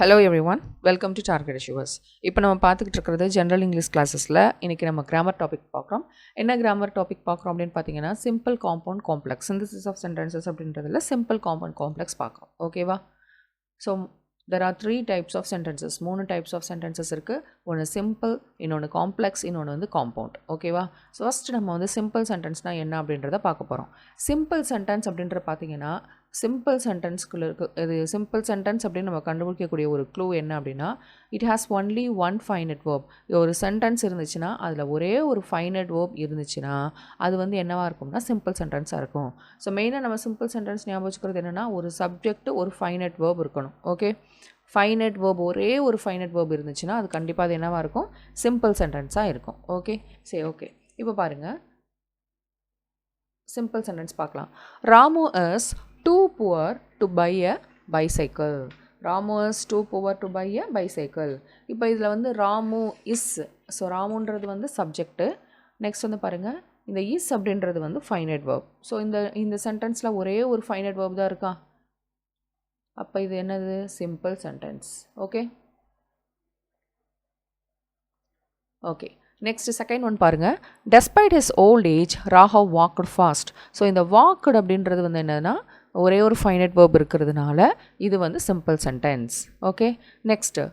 Hello everyone welcome to target shores இப்போ நம்ம பார்த்துக்கிட்டு இருக்கிறது ஜென்ரல் இங்கிலீஷ் கிளாஸஸில் இன்றைக்கி நம்ம கிராமர் டாபிக் பார்க்குறோம். என்ன கிராமர் டாபிக் பார்க்குறோம் அப்படின்னு பார்த்தீங்கன்னா simple compound complex synthesis of sentences அப்படின்றதுல சிம்பிள் காம்பவுண்ட் காம்ப்ளெக்ஸ் பார்க்குறோம். ஓகேவா so there are three types of sentences மூணு டைப்ஸ் ஆஃப் சென்டென்சஸ் இருக்குது ஒன்று சிம்பிள் இன்னொன்று காம்ப்ளெக்ஸ் இன்னொன்று வந்து காம்பவுண்ட் ஓகேவா ஸோ ஃபஸ்ட்டு நம்ம வந்து சிம்பிள் சென்டென்ஸ்னால் என்ன அப்படின்றத பார்க்க போகிறோம் சிம்பிள் சென்டென்ஸ் அப்படின்ற பார்த்தீங்கன்னா சிம்பிள் சென்டென்ஸ்குள்ளே இருக்கு. இது சிம்பிள் சென்டென்ஸ் அப்படின்னு நம்ம கண்டுபிடிக்கக்கூடிய ஒரு க்ளூ என்ன அப்படின்னா it has only one finite verb ஒரு சென்டென்ஸ் இருந்துச்சுன்னா அதில் ஒரே ஒரு ஃபைனட் வேர்ப் இருந்துச்சுன்னா அது வந்து என்னவாக இருக்கும்னா சிம்பிள் சென்டென்ஸாக இருக்கும். ஸோ மெயினாக நம்ம சிம்பிள் சென்டென்ஸ் ஞாபகம் வச்சுக்கிறது என்னென்னா ஒரு சப்ஜெக்ட் ஒரு ஃபைனட் வேர்ப் இருக்கணும். ஓகே ஃபைனட் வேர்ப் ஒரே ஒரு ஃபைனட் வேர்ப் இருந்துச்சுன்னா அது கண்டிப்பாக அது என்னவாக இருக்கும்? சிம்பிள் சென்டென்ஸாக இருக்கும். ஓகே சரி ஓகே இப்போ பாருங்கள் சிம்பிள் சென்டென்ஸ் பார்க்கலாம். Ramu is too poor to buy a bicycle Ramu is too poor to buy a bicycle இப்போ இதில் வந்து ராமு இஸ் ஸோ ராமுன்றது வந்து சப்ஜெக்ட்டு நெக்ஸ்ட் வந்து பாருங்கள் இந்த இஸ் அப்படின்றது வந்து ஃபைனட் வேர்ப் ஸோ இந்த இந்த சென்டென்ஸில் ஒரே ஒரு ஃபைனட் வேர்ப் தான் இருக்கா? அப்போ இது என்னது? Simple sentence okay okay next second one பாருங்கள் despite his old age Raghav walked fast so இந்த வாக்குடு அப்படின்றது வந்து என்னென்னா ஒரே ஒரு ஃபைனட் வேர்ப் இருக்கிறதுனால இது வந்து சிம்பிள் சென்டென்ஸ் ஓகே நெக்ஸ்ட்டு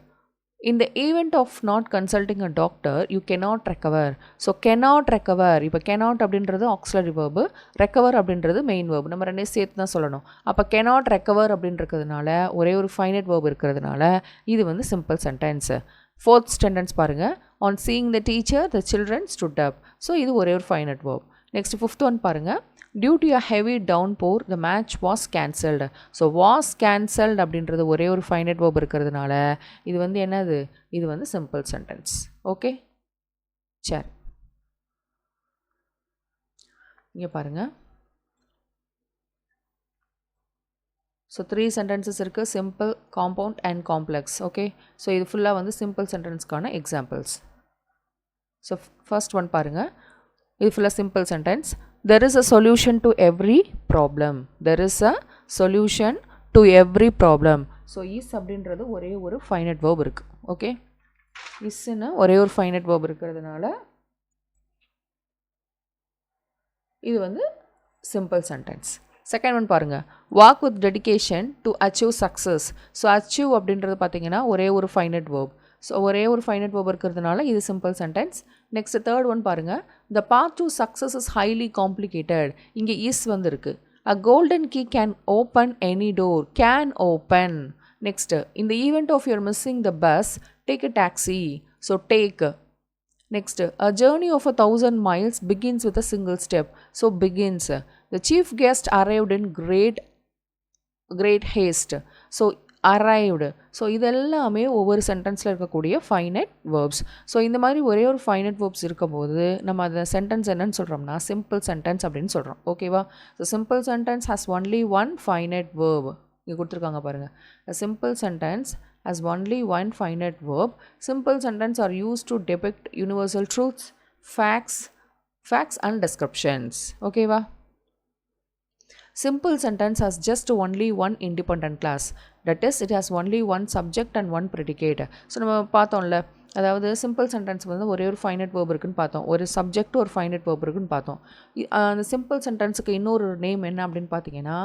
இந்த event of not consulting a doctor you cannot recover so cannot recover இப்போ கெனாட் அப்படின்றது ஆக்சிலரி வேர்பு ரெக்கவர் அப்படின்றது மெயின் வேர்பு நம்ம ரெண்டே சேர்த்து தான் சொல்லணும். அப்போ கெனாட் ரெக்கவர் அப்படின்றதுனால ஒரே ஒரு ஃபைனட் வேர்ப் இருக்கிறதுனால இது வந்து சிம்பிள் சென்டென்ஸு ஃபோர்த் சென்டென்ஸ் பாருங்கள் on seeing the teacher the children stood up so இது ஒரே ஒரு finite verb next fifth one பாருங்கள் due to a heavy downpour the match was cancelled so was cancelled அப்படின்றது ஒரே ஒரு ஃபைனட் வேர்ப் இருக்கிறதுனால இது வந்து என்னது? இது வந்து சிம்பிள் சென்டென்ஸ் ஓகே சரி. இங்கே பாருங்கள் ஸோ த்ரீ சென்டென்சஸ் இருக்குது simple compound and complex okay so இது ஃபுல்லாக வந்து சிம்பிள் சென்டென்ஸ்க்கான எக்ஸாம்பிள்ஸ் ஸோ ஃபர்ஸ்ட் ஒன் பாருங்கள் இது ஃபுல்லாக simple sentence there is a solution to every problem there is a solution to every problem so is அப்படின்றது ஒரே ஒரு ஃபைனட் வேர்ப் இருக்குது ஓகே இஸ்ன்னு ஒரே ஒரு ஃபைனட் வேர்ப் இருக்கிறதுனால இது வந்து சிம்பிள் சென்டென்ஸ் செகண்ட் ஒன் பாருங்கள் walk with dedication to achieve success so achieve அப்படின்றது பார்த்தீங்கன்னா ஒரே ஒரு ஃபைனட் வேர்ப் ஸோ ஒரே ஒரு ஃபைனட் வேர்ப் இருக்கிறதுனால இது simple sentence next third one பாருங்கள் the path to success is highly complicated இங்கே இஸ் வந்துருக்கு. A golden key can open any door can open next இந்த event of your missing the bus take a taxi so take next a journey of a thousand miles begins with a single step so begins the chief guest arrived in great great haste so arrived so இதெல்லாமே ஒவ்வொரு சென்டென்ஸில் இருக்கக்கூடிய finite verbs so இந்த மாதிரி ஒரே ஒரு finite verbs இருக்கும்போது நம்ம அந்த சென்டென்ஸ் என்னன்னு சொல்கிறோம்னா சிம்பிள் சென்டென்ஸ் அப்படின்னு சொல்கிறோம் ஓகேவா so simple sentence has only one finite verb இங்கே கொடுத்துருக்காங்க பாருங்கள் simple sentence has only one finite verb simple sentence are use to depict universal truths facts facts and descriptions ஓகேவா? Simple sentence has just only one independent class. That is, it has only one subject and one predicate. So நம்ம பார்த்தோம்ல அதாவது simple sentence வந்து ஒரே ஒரு finite verb இருக்குன்னு பார்த்தோம். ஒரு சப்ஜெக்ட் ஒரு ஃபைனட் வேர்ப் இருக்குன்னு பார்த்தோம். அந்த சிம்பிள் சென்டென்ஸுக்கு இன்னொரு நேம் என்ன அப்படின்னு பார்த்தீங்கன்னா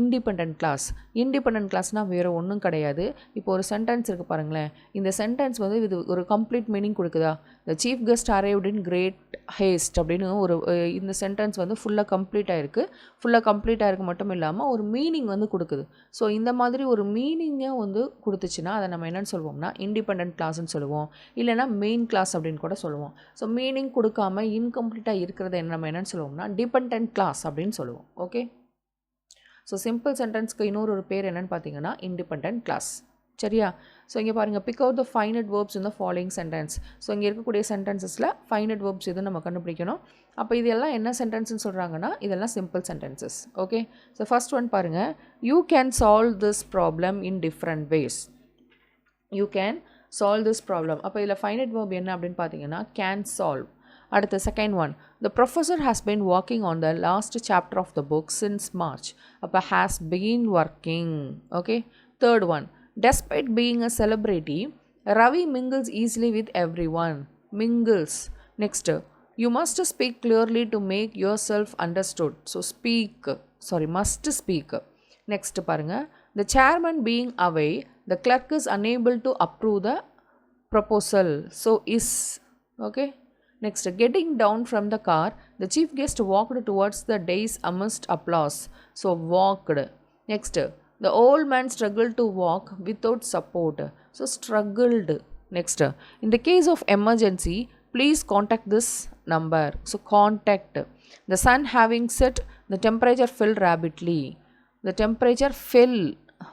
இண்டிபெண்ட் கிளாஸ் இண்டிபெண்ட் கிளாஸ்னால் வேறு ஒன்றும் கிடையாது. இப்போ ஒரு சென்டென்ஸ் இருக்குது பாருங்களேன். இந்த சென்டென்ஸ் வந்து இது ஒரு complete meaning கொடுக்குதா? The chief guest arrived in great haste அப்படின்னு ஒரு இந்த சென்டென்ஸ் வந்து ஃபுல்லாக கம்ப்ளீட்டாக இருக்குது ஃபுல்லாக கம்ப்ளீட்டாக இருக்க மட்டும் இல்லாமல் ஒரு மீனிங் வந்து கொடுக்குது. ஸோ இந்த மாதிரி ஒரு மீனிங்கை வந்து கொடுத்துச்சுன்னா அதை நம்ம என்னென்னு சொல்லுவோம்னா இண்டிபெண்ட் கிளாஸ்ன்னு சொல்லுவோம். இல்லைனா மெயின் கிளாஸ் அப்படின்னு கூட சொல்லுவோம். ஸோ மீனிங் கொடுக்காம இன்கம்ப்ளீட்டாக இருக்கிறத என்ன நம்ம என்னென்னு சொல்லுவோம்னா டிபெண்ட் கிளாஸ் அப்படின்னு சொல்லுவோம். ஓகே ஸோ சிம்பிள் சென்டென்ஸ்க்கு இன்னொரு ஒரு பேர் என்னென்னு பார்த்தீங்கன்னா இண்டிபெண்ட் கிளாஸ் சரியா? ஸோ இங்கே பாருங்கள் pick out the finite verbs இந்த ஃபாலோயிங் சென்டென்ஸ் ஸோ இங்கே இருக்கக்கூடிய சென்டென்சஸில் ஃபைனட் வேர்ப்ஸ் எதுவும் நம்ம கண்டுபிடிக்கணும்? அப்போ இதெல்லாம் என்ன சென்டென்ஸ்னு சொல்கிறாங்கன்னா இதெல்லாம் simple sentences okay so first one பாருங்கள் you can solve this problem in different ways you can solve this problem அப்போ இதில் ஃபைனட் வேர்ப் என்ன அப்படின்னு பார்த்தீங்கன்னா கேன் சால்வ் அடுத்த second one the professor has been working on the last chapter of the book since March அப்போ has been working okay third one despite being a celebrity Ravi mingles easily with everyone mingles next you must speak clearly to make yourself understood so speak sorry must speak next பாருங்கள் the chairman being away the clerk is unable to approve the proposal so is okay next getting down from the car the chief guest walked towards the dais amidst applause so walked next the old man struggle to walk without support so struggled next in the case of emergency please contact this number so contact the sun having set the temperature fell rapidly the temperature fell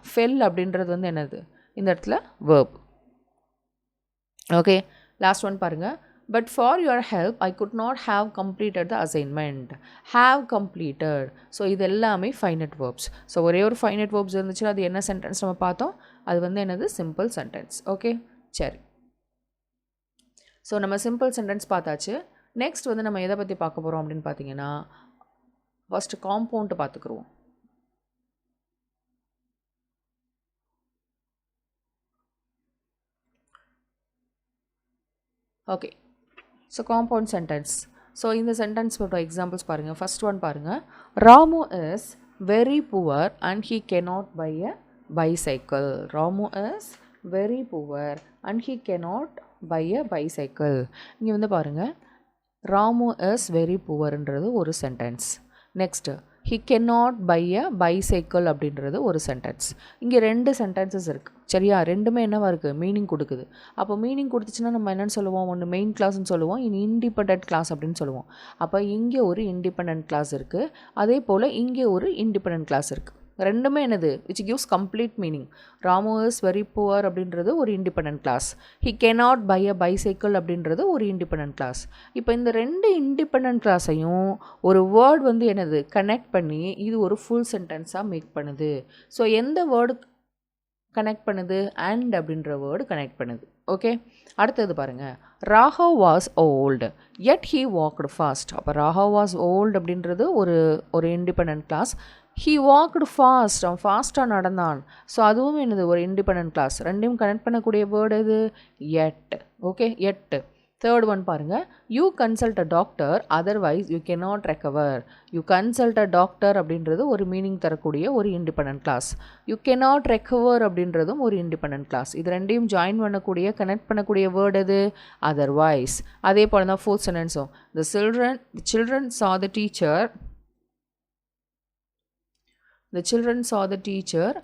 fell அப்படின்றது வந்து என்னது இந்த இடத்துல verb okay last one பாருங்கள் but for your help I could not have completed the assignment have completed so இது எல்லாமே finite verbs so ஒரே ஒரு ஃபைனட் வேர்ப்ஸ் இருந்துச்சுன்னா அது என்ன சென்டென்ஸ் நம்ம பார்த்தோம்? அது வந்து என்னது? சிம்பிள் சென்டென்ஸ் ஓகே சரி. ஸோ நம்ம சிம்பிள் சென்டென்ஸ் பார்த்தாச்சு. நெக்ஸ்ட் வந்து நம்ம எதை பற்றி பார்க்க போகிறோம் அப்படின்னு பார்த்தீங்கன்னா first compound பார்த்துக்குருவோம். Okay so compound sentence so இந்த சென்டென்ஸோட எக்ஸாம்பிள்ஸ் பாருங்கள் ஃபர்ஸ்ட் ஒன் பாருங்கள் Ramu is very poor and he cannot buy a bicycle Ramu is very poor and he cannot buy a bicycle இங்கே வந்து பாருங்கள் ராமு இஸ் வெரி புவர்ன்றது ஒரு sentence next he cannot buy a bicycle அப்படின்றது ஒரு sentence இங்கே ரெண்டு சென்டென்சஸ் இருக்குது சரியா? ரெண்டுமே என்னவா இருக்குது மீனிங் கொடுக்குது. அப்போ மீனிங் கொடுத்துச்சுன்னா நம்ம என்னென்னு சொல்லுவோம்? ஒன்று மெயின் கிளாஸ்னு சொல்லுவோம். இனி இண்டிபெண்ட் கிளாஸ் அப்படின்னு சொல்லுவோம். அப்போ இங்கே ஒரு இண்டிபெண்ட் கிளாஸ் இருக்குது அதே போல் இங்கே ஒரு இண்டிபெண்ட் கிளாஸ் இருக்குது ரெண்டுமே என்னது? Which gives complete meaning Ramu is very poor அப்படின்றது ஒரு independent clause he cannot buy a bicycle அப்படின்றது ஒரு இண்டிபெண்ட் கிளாஸ் இப்போ இந்த ரெண்டு இண்டிபெண்ட் கிளாஸையும் ஒரு வேர்ட் வந்து என்னது? கனெக்ட் பண்ணி இது ஒரு ஃபுல் சென்டென்ஸாக மேக் பண்ணுது. ஸோ எந்த வேர்டு கனெக்ட் பண்ணுது? அண்ட் அப்படின்ற வேர்டு கனெக்ட் பண்ணுது. ஓகே அடுத்தது பாருங்கள் Raghav was old yet he walked fast அப்போ ராகவ் வாஸ் ஓல்டு அப்படின்றது ஒரு ஒரு independent clause he walked fast அவன் ஃபாஸ்ட்டாக நடந்தான். ஸோ அதுவும் என்னது? ஒரு இண்டிபெண்ட் கிளாஸ் ரெண்டையும் கனெக்ட் பண்ணக்கூடிய வேர்டு எது? Yet okay yet third one பாருங்கள் you consult a doctor otherwise you cannot recover you consult a doctor அப்படின்றது ஒரு மீனிங் தரக்கூடிய ஒரு independent clause you cannot recover அப்படின்றதும் ஒரு இண்டிபெண்ட் கிளாஸ் இது ரெண்டையும் ஜாயின் பண்ணக்கூடிய கனெக்ட் பண்ணக்கூடிய வேர்டு எது? அதர்வைஸ் அதே போல் தான் fourth சென்டென்ஸும் the children children saw the teacher the children saw the teacher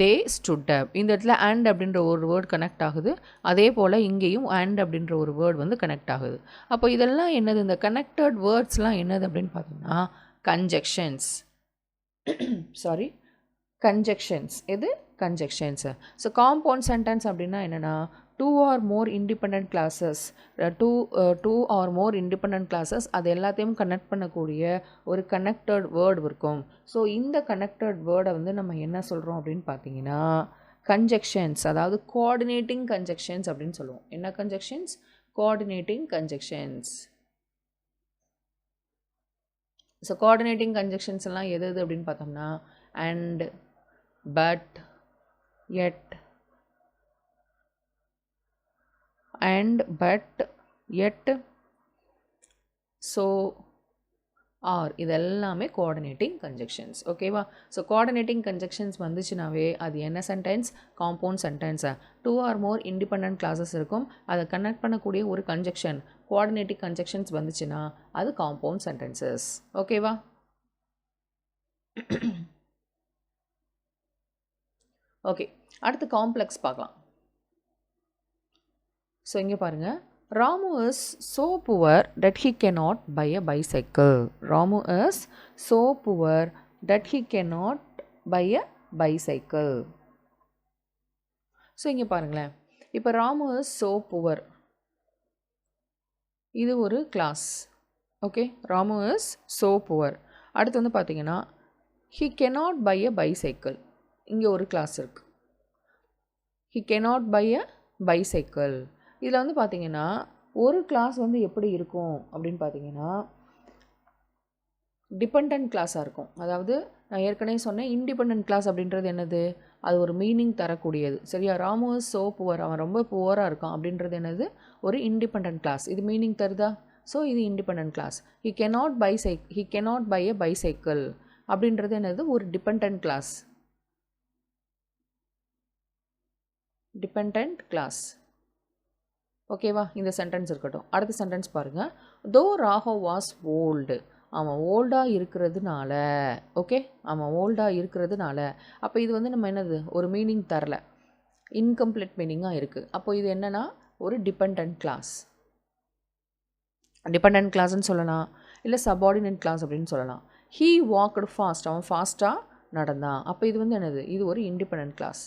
they stood அப் இந்த இடத்துல அண்ட் அப்படின்ற ஒரு வேர்ட் கனெக்ட் ஆகுது. அதே போல் இங்கேயும் அண்ட் அப்படின்ற ஒரு வேர்ட் வந்து கனெக்ட் ஆகுது. அப்போ இதெல்லாம் என்னது? இந்த கனெக்டட் வேர்ட்ஸ்லாம் என்னது அப்படின்னு பார்த்தீங்கன்னா கன்ஜெக்ஷன்ஸ் சாரி கன்ஜெக்ஷன்ஸ் எது? கன்ஜெக்ஷன்ஸு ஸோ காம்பவுண்ட் சென்டென்ஸ் அப்படின்னா என்னென்னா two or more independent clauses two two or more independent clauses அது எல்லாத்தையும் கனெக்ட் பண்ணக்கூடிய ஒரு கனெக்டட் வேர்டு இருக்கும். ஸோ இந்த கனெக்டட் வேர்டை வந்து நம்ம என்ன சொல்கிறோம் அப்படின்னு பார்த்தீங்கன்னா கன்ஜெக்ஷன்ஸ் அதாவது கோஆர்டினேட்டிங் கன்ஜெக்ஷன்ஸ் அப்படின்னு சொல்லுவோம். என்ன conjunctions coordinating conjunctions so coordinating conjunctions எல்லாம் எது எது அப்படின்னு பார்த்தோம்னா and but yet and but yet so or இதெல்லாமே கோஆர்டினேட்டிங் கன்ஜெக்ஷன்ஸ் ஓகேவா ஸோ கோஆர்டினேட்டிங் கன்ஜெக்ஷன்ஸ் வந்துச்சுனாவே அது என்ன சென்டென்ஸ் காம்பவுண்ட் சென்டென்ஸை two or more independent clauses இருக்கும். அதை கனெக்ட் பண்ணக்கூடிய ஒரு கன்ஜெக்ஷன் கோஆர்டினேட்டிங் கன்ஜெக்ஷன்ஸ் வந்துச்சுன்னா அது காம்பவுண்ட் சென்டென்சஸ் ஓகேவா ஓகே அடுத்து காம்ப்ளெக்ஸ் பார்க்கலாம். ஸோ இங்கே பாருங்கள் Ramu is so poor that he not buy a bicycle Ramu is so poor that he cannot buy a bicycle so இங்கே பாருங்களேன். இப்போ ராமு இஸ் சோ புவர் இது ஒரு clause okay Ramu is so poor அடுத்து வந்து பார்த்தீங்கன்னா he cannot buy a bicycle இங்கே ஒரு கிளாஸ் இருக்குது he cannot buy a bicycle இதில் வந்து பார்த்திங்கன்னா ஒரு கிளாஸ் வந்து எப்படி இருக்கும் அப்படின்னு பார்த்தீங்கன்னா டிபெண்ட் கிளாஸாக இருக்கும். அதாவது நான் ஏற்கனவே சொன்னேன் இண்டிபெண்ட் கிளாஸ் அப்படின்றது என்னது? அது ஒரு மீனிங் தரக்கூடியது. சரியா? ராமு சோ ஸோ புவர் அவன் ரொம்ப புவராக இருக்கான் அப்படின்றது என்னது? ஒரு இண்டிபெண்ட் கிளாஸ் இது மீனிங் தருதா? ஸோ இது independent clause he cannot buy சைக் he cannot buy a bicycle அப்படின்றது என்னது? ஒரு டிபெண்ட் கிளாஸ் டிபெண்ட் கிளாஸ் ஓகேவா இந்த சென்டென்ஸ் இருக்கட்டும். அடுத்த சென்டென்ஸ் பாருங்கள் தோ ராகோ வாஸ் ஓல்டு. அவன் ஓல்டாக இருக்கிறதுனால ஓகே அவன் ஓல்டாக இருக்கிறதுனால. அப்போ இது வந்து நம்ம என்னது? ஒரு மீனிங் தரல. இன்கம்ப்ளீட் மீனிங்காக இருக்குது அப்போ இது என்னென்னா ஒரு டிபெண்ட் கிளாஸ் டிபெண்ட் கிளாஸ்ன்னு சொல்லலாம். இல்லை சபார்டினேட் கிளாஸ் அப்படின்னு சொல்லலாம். ஹீ வாக்டு ஃபாஸ்ட் அவன் ஃபாஸ்ட்டாக நடந்தான். அப்போ இது வந்து என்னது? இது ஒரு independent clause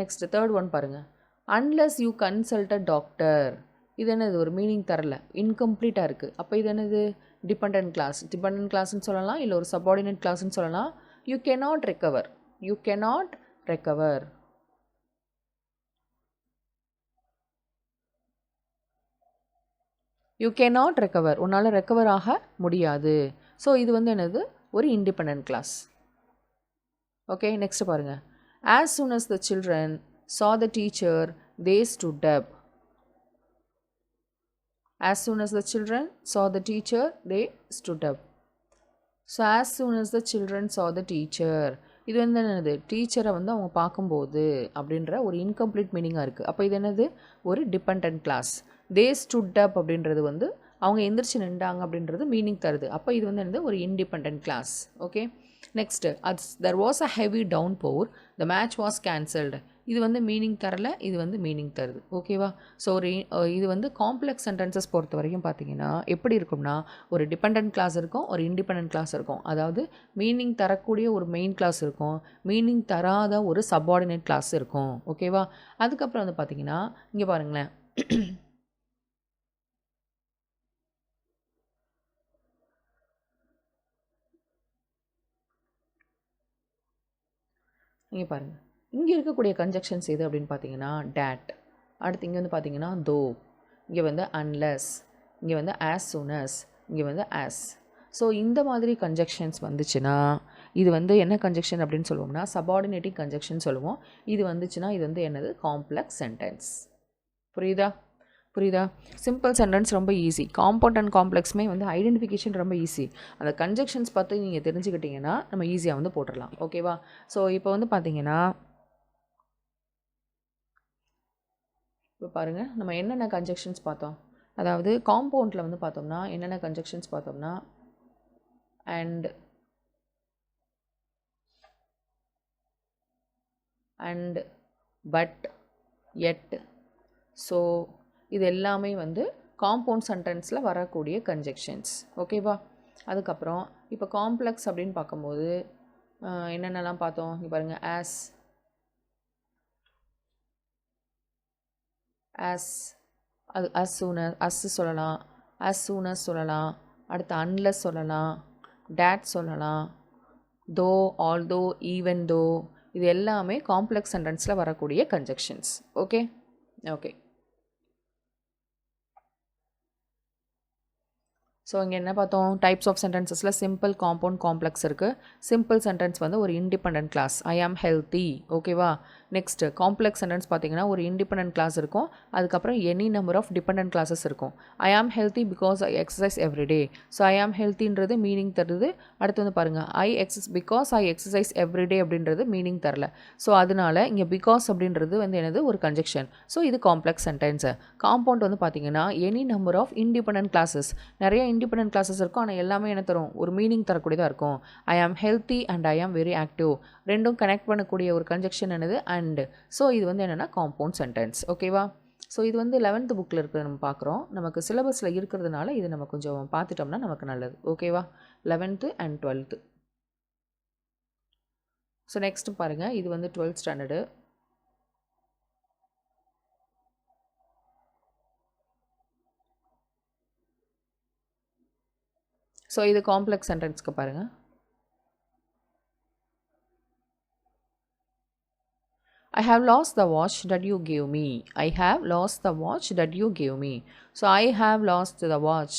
next third one பாருங்கள் அன்லெஸ் யூ கன்சல்ட் டாக்டர் இது என்னது? ஒரு மீனிங் தரல. இன்கம்ப்ளீட்டாக இருக்குது அப்போ இது என்னது? டிபெண்ட் கிளாஸ் டிபெண்ட் கிளாஸ்னு சொல்லலாம் இல்லை ஒரு சப்பார்டினேட் கிளாஸ்னு சொல்லலாம். You cannot recover you cannot recover you cannot recover உன்னால் ரெக்கவர் ஆக முடியாது. ஸோ இது வந்து என்னது? ஒரு இண்டிபெண்ட் கிளாஸ் ஓகே நெக்ஸ்ட் பாருங்கள் as soon as the children saw the teacher they stood up. As soon as the children saw the teacher they stood up. So as soon as the children saw the teacher இது வந்து என்னது? டீச்சரை வந்து அவங்க பார்க்கும்போது அப்படின்ற ஒரு incomplete மீனிங்காக இருக்குது அப்போ இது என்னது? ஒரு dependent clause they stood up அப்படின்றது வந்து அவங்க எந்திரிச்சு நின்றாங்க அப்படின்றது மீனிங் தருது. அப்போ இது வந்து என்னது? ஒரு independent clause okay next as there was a heavy downpour the match was cancelled இது வந்து மீனிங் தரல இது வந்து மீனிங் தருது. ஓகேவா ஸோ ஒரு இது வந்து காம்ப்ளெக்ஸ் சென்டென்சஸ் பொறுத்த வரைக்கும் பார்த்தீங்கன்னா எப்படி இருக்கும்னா ஒரு டிபெண்ட் கிளாஸ் இருக்கும் ஒரு இண்டிபெண்ட் கிளாஸ் இருக்கும். அதாவது மீனிங் தரக்கூடிய ஒரு மெயின் கிளாஸ் இருக்கும் மீனிங் தராத ஒரு சப்பார்டினேட் கிளாஸ் இருக்கும். ஓகேவா அதுக்கப்புறம் வந்து பார்த்தீங்கன்னா இங்கே பாருங்களேன். இங்கே பாருங்கள் இங்கே இருக்கக்கூடிய கன்ஜெக்ஷன்ஸ் எது அப்படின்னு பார்த்தீங்கன்னா டேட் அடுத்து இங்கே வந்து பார்த்தீங்கன்னா தோ இங்கே வந்து அன்லெஸ் இங்கே வந்து ஆஸ் சூனஸ் இங்கே வந்து ஆஸ் ஸோ இந்த மாதிரி கன்ஜெக்ஷன்ஸ் வந்துச்சுன்னா இது வந்து என்ன கன்ஜெக்ஷன் அப்படின்னு சொல்லுவோம்னா சபார்டினேட்டிங் கன்ஜெக்ஷன் சொல்லுவோம். இது வந்துச்சுன்னா இது வந்து என்னது? காம்ப்ளெக்ஸ் சென்டென்ஸ் புரியுதா? புரியுதா? சிம்பிள் சென்டென்ஸ் ரொம்ப ஈஸி காம்பவுண்ட் அண்ட் காம்ப்ளெக்ஸுமே வந்து ஐடென்டிஃபிகேஷன் ரொம்ப ஈஸி அந்த கன்ஜெக்ஷன்ஸ் பார்த்து நீங்கள் தெரிஞ்சுக்கிட்டிங்கன்னா நம்ம ஈஸியாக வந்து போட்டுடலாம். ஓகேவா ஸோ இப்போ வந்து பார்த்தீங்கன்னா இப்போ பாருங்கள் நம்ம என்னென்ன கன்ஜெக்ஷன்ஸ் பார்த்தோம்? அதாவது காம்பவுண்டில் வந்து பார்த்தோம்னா என்னென்ன கன்ஜெக்ஷன்ஸ் பார்த்தோம்னா and and but yet so இது எல்லாமே வந்து காம்பவுண்ட் சென்டென்ஸில் வரக்கூடிய கன்ஜெக்ஷன்ஸ் ஓகேவா அதுக்கப்புறம் இப்போ காம்ப்ளெக்ஸ் அப்படின்னு பார்க்கும்போது என்னென்னலாம் பார்த்தோம்? இங்கே பாருங்கள் ஆஸ் ஆஸ் அது அஸ் சூனர் சொல்லலாம் அஸ் சூனஸ் சொல்லலாம் அடுத்து அன்லஸ் சொல்லலாம் டேட் சொல்லலாம் தோ ஆல் தோ ஈவன் தோ இது எல்லாமே காம்ப்ளெக்ஸ் சென்டென்ஸில் வரக்கூடிய கன்ஜெக்ஷன்ஸ் ஓகே ஓகே ஸோ இங்கே என்ன பார்த்தோம்? டைப்ஸ் ஆஃப் சென்டென்சஸில் சிம்பிள் காம்பவுண்ட் காம்ப்ளெக்ஸ் இருக்குது சிம்பிள் சென்டென்ஸ் வந்து ஒரு independent clause I am healthy ஓகேவா நெக்ஸ்ட்டு காம்ப்ளெக்ஸ் சென்டென்ஸ் பார்த்தீங்கன்னா ஒரு இண்டிபெண்ட் கிளாஸ் இருக்கும். அதுக்கப்புறம் any number of dependent clauses இருக்கும். I am healthy because I exercise everyday so I am ஹெல்த்தின்றது meaning தருது. அடுத்து வந்து பாருங்கள் I exercise because I exercise everyday அப்படின்றது மீனிங் தரல. ஸோ அதனால இங்கே பிகாஸ் அப்படின்றது வந்து என்னது? ஒரு கன்ஜெக்ஷன் ஸோ இது காம்ப்ளெக்ஸ் சென்டென்ஸு காம்பவுண்ட் வந்து பார்த்தீங்கன்னா any number of independent clauses நிறைய இண்டிபெண்ட் கிளாஸஸ் இருக்கும் ஆனால் எல்லாமே என்ன தரும்? ஒரு மீனிங் தரக்கூடியதாக இருக்கும். I am healthy and I am very active ரெண்டும் கனெக்ட் பண்ணக்கூடிய ஒரு கன்ஜெக்ஷன் என்னது? அண்ட் ஸோ இது வந்து என்னென்னா காம்பவுண்ட் சென்டென்ஸ் ஓகேவா ஸோ இது வந்து லெவன்த்து புக்கில் இருக்கிறத நம்ம பார்க்குறோம். நமக்கு சிலபஸில் இருக்கிறதுனால இது நம்ம கொஞ்சம் பார்த்துட்டோம்னா நமக்கு நல்லது. ஓகேவா eleventh and twelfth so next பாருங்கள் இது வந்து டுவெல்த் ஸ்டாண்டர்டு ஸோ இது காம்ப்ளெக்ஸ் சென்டென்ஸ்க்கு பாருங்கள் I have lost the watch that you give me I have lost the watch that you give me so I have lost the watch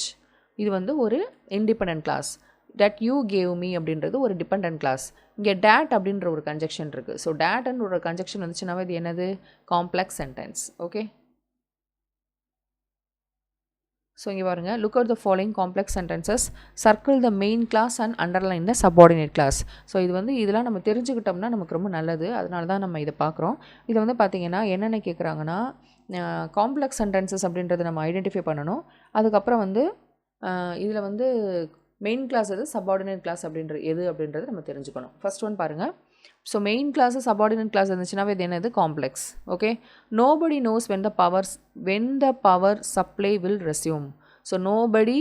இது வந்து ஒரு independent clause that you gave me அப்படின்றது ஒரு dependent class இங்கே date அப்படின்ற ஒரு conjunction இருக்குது so டேட்ன்ற ஒரு கன்ஜெக்ஷன் வந்துச்சுனாவே இது என்னது? காம்ப்ளெக்ஸ் சென்டென்ஸ் ஓகே ஸோ இங்கே பாருங்கள் look at the following complex sentences circle the main clause and underline the subordinate clause so இது வந்து இதெல்லாம் நம்ம தெரிஞ்சுக்கிட்டோம்னா நமக்கு ரொம்ப நல்லது. அதனால தான் நம்ம இதை பார்க்குறோம். இதை வந்து பார்த்திங்கன்னா என்னென்ன கேட்குறாங்கன்னா காம்ப்ளெக்ஸ் சென்டென்சஸ் அப்படின்றத நம்ம ஐடென்டிஃபை பண்ணணும். அதுக்கப்புறம் வந்து இதில் வந்து மெயின் கிளாஸ் எது சப்பார்டினேட் கிளாஸ் அப்படின்றது எது அப்படின்றது நம்ம தெரிஞ்சுக்கணும். ஃபர்ஸ்ட் ஒன் பாருங்கள் so main clause subordinate clause இருந்துச்சுனாவே இது என்னது? Complex okay nobody knows when the powers when the power supply will resume so nobody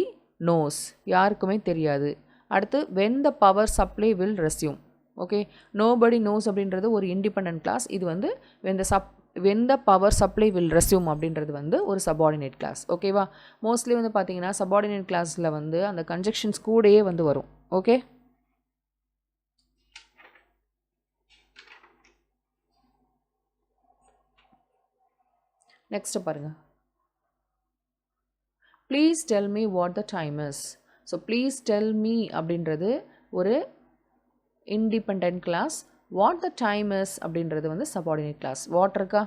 knows யாருக்குமே தெரியாது. அடுத்து when the power supply will resume okay nobody knows அப்படின்றது ஒரு independent clause இது வந்து when the sub when the power supply will resume அப்படின்றது வந்து ஒரு சபார்டினேட் கிளாஸ் ஓகேவா மோஸ்ட்லி வந்து பார்த்தீங்கன்னா சபார்டினேட் கிளாஸில் வந்து அந்த கன்ஜெக்ஷன்ஸ் கூடயே வந்து வரும். ஓகே நெக்ஸ்ட்டு பாருங்கள் please tell me what the time is so please tell me அப்படின்றது ஒரு independent clause what the time is அப்படின்றது வந்து சபார்டினேட் கிளாஸ் வாட் இருக்கா?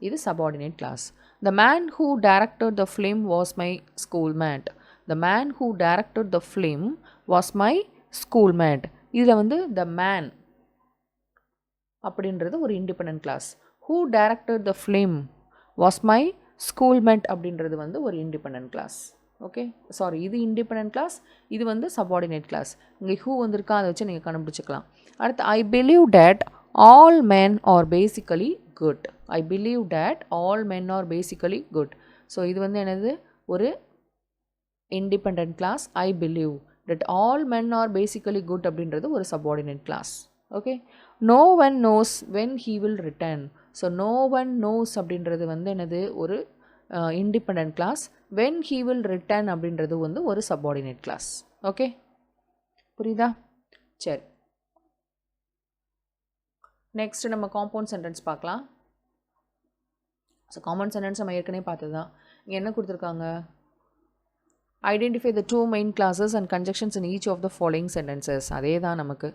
இது subordinate clause the man who directed the film was my school mate the man who directed the film was my school mate இதில் வந்து the man அப்படின்றது ஒரு independent clause who directed the film was my schoolmate அப்படின்றது வந்து ஒரு independent clause okay sorry இது independent clause இது வந்து சபார்டினேட் கிளாஸ் இங்கே ஹூ வந்திருக்கா அதை வச்சு நீங்கள் கண்டுபிடிச்சிக்கலாம். அடுத்து I believe that all men are basically good I believe that all men are basically good so இது வந்து என்னது? ஒரு independent clause I believe that all men are basically good அப்படின்றது ஒரு subordinate clause okay no one knows when he will return so no one knows அப்படின்றது வந்து எனது ஒரு independent clause when he will return அப்படின்றது வந்து ஒரு சப்பார்டினேட் கிளாஸ் ஓகே புரியுதா? சரி. நெக்ஸ்ட் நம்ம காம்பவுண்ட் சென்டென்ஸ் பார்க்கலாம். ஸோ காமன் சென்டென்ஸ் நம்ம ஏற்கனவே பார்த்தது தான் இங்கே என்ன கொடுத்துருக்காங்க? Identify the two main clauses and conjunctions in each of the following sentences அதே தான் நமக்கு.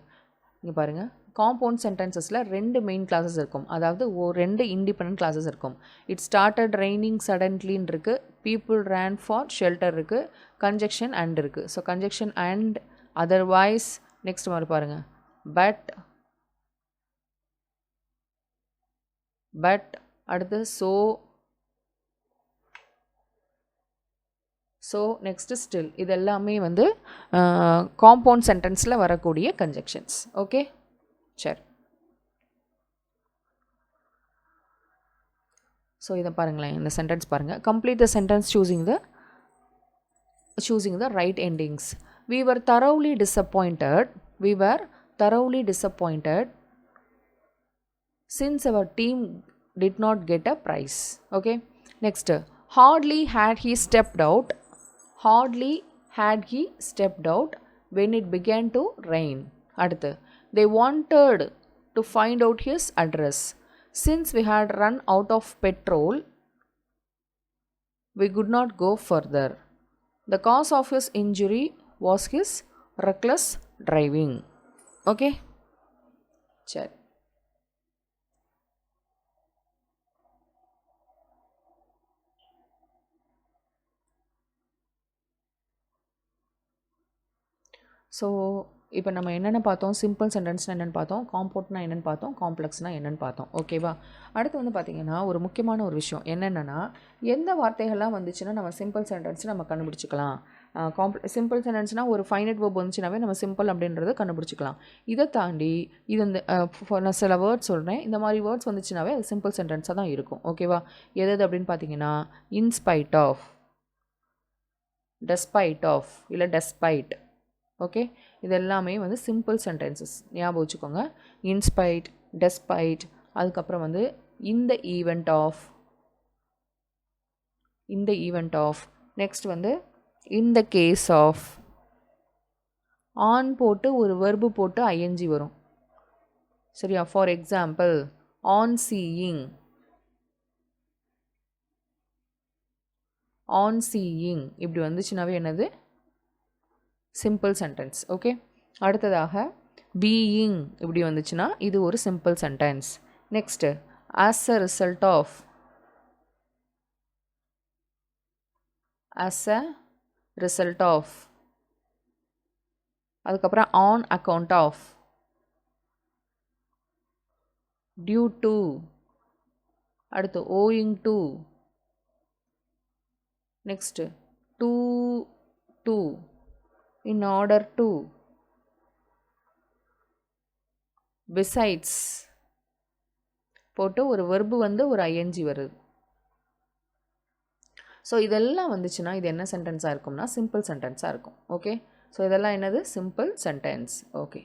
இங்கே பாருங்கள் காம்பவுண்ட் சென்டென்சஸில் ரெண்டு மெயின் கிளாஸஸ் இருக்கும். அதாவது ஓ ரெண்டு இண்டிபெண்ட் கிளாஸஸ் இருக்கும். இட் ஸ்டார்டட் ரெய்னிங் சடன்லின்னு இருக்குது பீப்புள் ரேன் ஃபார் ஷெல்டர் இருக்குது கன்ஜெக்ஷன் அண்ட் இருக்குது so conjunction and otherwise next மாதிரி பாருங்கள் பட் பட் அடுத்து ஸோ ஸோ நெக்ஸ்ட்டு ஸ்டில் இது எல்லாமே வந்து காம்பவுண்ட் சென்டென்ஸில் வரக்கூடிய கன்ஜெக்ஷன்ஸ் ஓகே சரி ஸோ இதை பாருங்களேன். இந்த சென்டென்ஸ் பாருங்கள் complete the sentence choosing the choosing the right endings we were thoroughly disappointed we were thoroughly disappointed since our team did not get a prize okay next hardly had he stepped out hardly had he stepped out when it began to rain அடுத்து they wanted to find out his address since we had run out of petrol we could not go further the cause of his injury was his reckless driving okay சரி so இப்போ நம்ம என்னென்ன பார்த்தோம்? Simple சென்டென்ஸ்னால் என்னென்னு பார்த்தோம். காம்பவுண்ட்னா என்னென்னு பார்த்தோம். காம்ப்ளெக்ஸ்னால் என்னென்னு பார்த்தோம். ஓகேவா அடுத்து வந்து பார்த்திங்கன்னா ஒரு முக்கியமான ஒரு விஷயம். என்னென்னா எந்த வார்த்தைகள்லாம் வந்துச்சுன்னா நம்ம சிம்பிள் சென்டென்ஸ் நம்ம கண்டுபிடிச்சிக்கலாம். காம்ப்ள சிம்பிள் சென்டென்ஸ்னால் ஒரு ஃபைனட் வேர்ப் வந்துச்சுனாவே நம்ம சிம்பிள் அப்படின்றத கண்டுபிடிச்சிக்கலாம். இதை தாண்டி இது இந்த நான் சில வேர்ட்ஸ் சொல்கிறேன் இந்த மாதிரி வேர்ட்ஸ் வந்துச்சுனாவே அது சிம்பிள் சென்டென்ஸாக தான் இருக்கும். ஓகேவா எது அப்படின்னு பார்த்தீங்கன்னா இன்ஸ்பைட் ஆஃப் டெஸ்பைட் ஆஃப் இல்லை டெஸ்பைட் ஓகே? இது எல்லாமே வந்து சிம்பிள் சென்டென்சஸ். ஞாபகம் வச்சுக்கோங்க. இன்ஸ்பைட் டெஸ்பைட் அதுக்கப்புறம் வந்து இந்த ஈவெண்ட் ஆஃப் இந்த ஈவெண்ட் ஆஃப் நெக்ஸ்ட் வந்து இந்த கேஸ் ஆஃப் ஆன் போட்டு ஒரு வெர்பு போட்டு ஐஎன்ஜி வரும். சரியா? For example on seeing on seeing இப்படி வந்துச்சுனாவே என்னது? சிம்பிள் சென்டென்ஸ் ஓகே அடுத்ததாக பீயிங் இப்படி வந்துச்சுன்னா இது ஒரு simple sentence next as a result of as a result of அதுக்கப்புறம் on account of due to அடுத்து owing to next to to in order to. Besides போட்டு ஒரு வெர்பு வந்து ஒரு ஐஎன்ஜி வருது. ஸோ இதெல்லாம் வந்துச்சுன்னா இது என்ன சென்டென்ஸாக இருக்கும்னா சிம்பிள் சென்டென்ஸாக இருக்கும். ஓகே ஸோ இதெல்லாம் என்னது? சிம்பிள் சென்டென்ஸ் ஓகே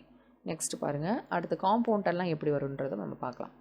நெக்ஸ்ட் பாருங்கள் அடுத்து காம்பவுண்ட் எல்லாம் எப்படி வரும்ன்றதை நம்ம பார்க்கலாம்.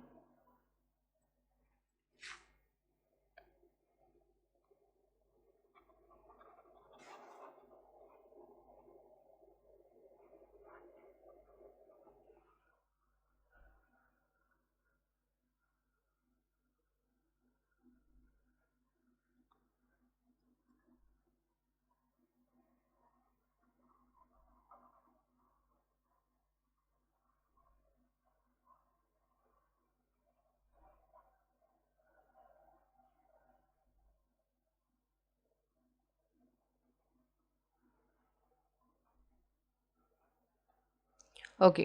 ஓகே.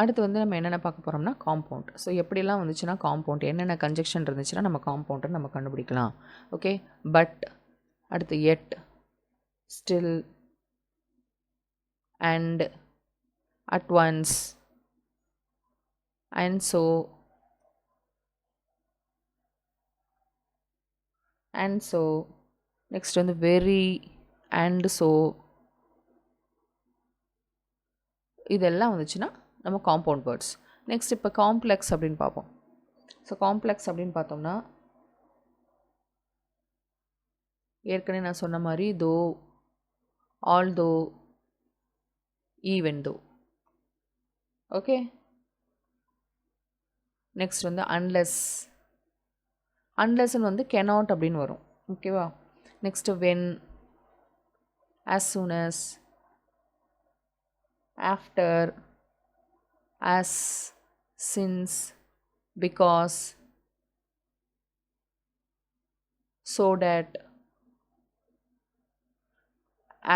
அடுத்து வந்து நம்ம என்னென்ன பார்க்க போகிறோம்னா காம்பவுண்ட் ஸோ எப்படிலாம் வந்துச்சுன்னா காம்பவுண்ட் என்னென்ன கன்ஜெக்ஷன் இருந்துச்சுன்னா நம்ம காம்பவுண்டை நம்ம கண்டுபிடிக்கலாம். ஓகே. பட் அடுத்து yet still and at once and so and so next வந்து வெரி அண்ட் ஸோ இதெல்லாம் வந்துச்சுன்னா நம்ம காம்பவுண்ட் வேர்ட்ஸ் நெக்ஸ்ட் இப்போ காம்ப்ளெக்ஸ் அப்படின்னு பார்ப்போம். ஸோ காம்ப்ளெக்ஸ் அப்படின்னு பார்த்தோம்னா ஏற்கனவே நான் சொன்ன மாதிரி தோ although even though okay next வந்து அன்லெஸ் அன்லெஸ்ன்னு வந்து கெனாட் அப்படின்னு வரும். ஓகேவா next when as soon as after as since because so that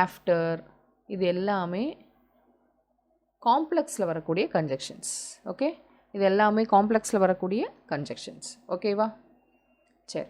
after இது எல்லாமே காம்ப்ளெக்ஸில் வரக்கூடிய கன்ஜெக்ஷன்ஸ் ஓகே இது எல்லாமே காம்ப்ளெக்ஸில் வரக்கூடிய கன்ஜெக்ஷன்ஸ் ஓகேவா சரி.